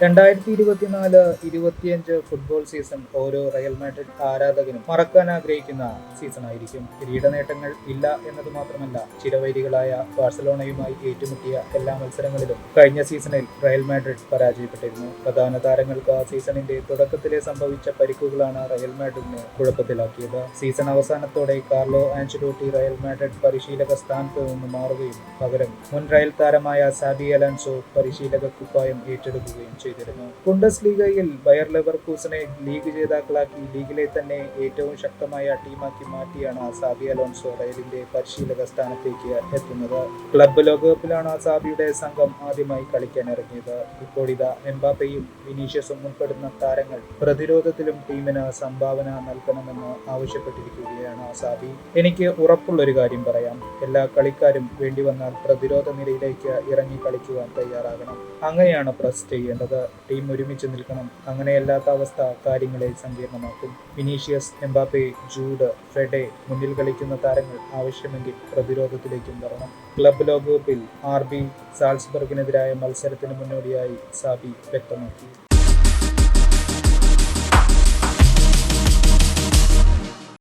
രണ്ടായിരത്തി ഇരുപത്തിനാല് ഇരുപത്തിയഞ്ച് ഫുട്ബോൾ സീസൺ ഓരോ റയൽ മാഡ്രിഡ് ആരാധകനും മറക്കാൻ ആഗ്രഹിക്കുന്ന സീസൺ ആയിരിക്കും. കിരീട നേട്ടങ്ങൾ ഇല്ല എന്നത് മാത്രമല്ല ചിരവൈരികളായ ബാഴ്സലോണയുമായി ഏറ്റുമുട്ടിയ എല്ലാ മത്സരങ്ങളിലും കഴിഞ്ഞ സീസണിൽ റയൽ മാഡ്രിഡ് പരാജയപ്പെട്ടിരുന്നു. പ്രധാന താരങ്ങൾക്ക് ആ സീസണിന്റെ തുടക്കത്തിലെ സംഭവിച്ച പരിക്കുകളാണ് റയൽ മാഡ്രിഡിനെ കുഴപ്പത്തിലാക്കിയത്. സീസൺ അവസാനത്തോടെ കാർലോ ആൻചലോട്ടി റയൽ മാഡ്രിഡ് പരിശീലക സ്ഥാനത്ത് നിന്ന് മാറുകയും പകരം മുൻ റയൽ താരമായ സാബി അലാൻസോ പരിശീലക കുപ്പായം ഏറ്റെടുക്കുകയും ചെയ്തിരുന്നു. കുണ്ടസ് ലീഗയിൽ ബയർ ലെവർകൂസനെ ലീഗ് ജേതാക്കളാക്കി ലീഗിലെ തന്നെ ഏറ്റവും ശക്തമായ ടീമാക്കി മാറ്റിയാണ് സാബി അലോൺസോ റയലിന്റെ പരിശീലക സ്ഥാനത്തേക്ക് എത്തുന്നത്. ക്ലബ്ബ് ലോകകപ്പിലാണ് സാബിയുടെ സംഘം ആദ്യമായി കളിക്കാൻ ഇറങ്ങിയത്. ഇതാ എംബാപ്പയും വിനീഷ്യസും ഉൾപ്പെടുന്ന താരങ്ങൾ പ്രതിരോധത്തിലും ടീമിന് സംഭാവന നൽകണമെന്ന് ആവശ്യപ്പെട്ടിരിക്കുകയാണ് സാബി. എനിക്ക് ഉറപ്പുള്ളൊരു കാര്യം പറയാം. എല്ലാ കളിക്കാരും വേണ്ടി വന്നാൽ പ്രതിരോധ നിരയിലേക്ക് ഇറങ്ങി കളിക്കുവാൻ തയ്യാറാകണം. അങ്ങനെയാണ് പ്രസ് ചെയ്യേണ്ടത്. ടീം ഒരുമിച്ച് നിൽക്കണം അങ്ങനെയല്ലാത്ത അവസ്ഥ കാര്യങ്ങളെ സങ്കീർണമാക്കും. വിനീഷ്യസ് എംബാപ്പെ ജൂഡ് ഫ്രെഡെ മുന്നിൽ കളിക്കുന്ന താരങ്ങൾ ആവശ്യമെങ്കിൽ പ്രതിരോധത്തിലേക്കും വരണം. ക്ലബ്ബ് ലോകകപ്പിൽ ആർ ബി സാൽസ്ബർഗിനെതിരായ മത്സരത്തിന് മുന്നോടിയായി സാബി വ്യക്തമാക്കി.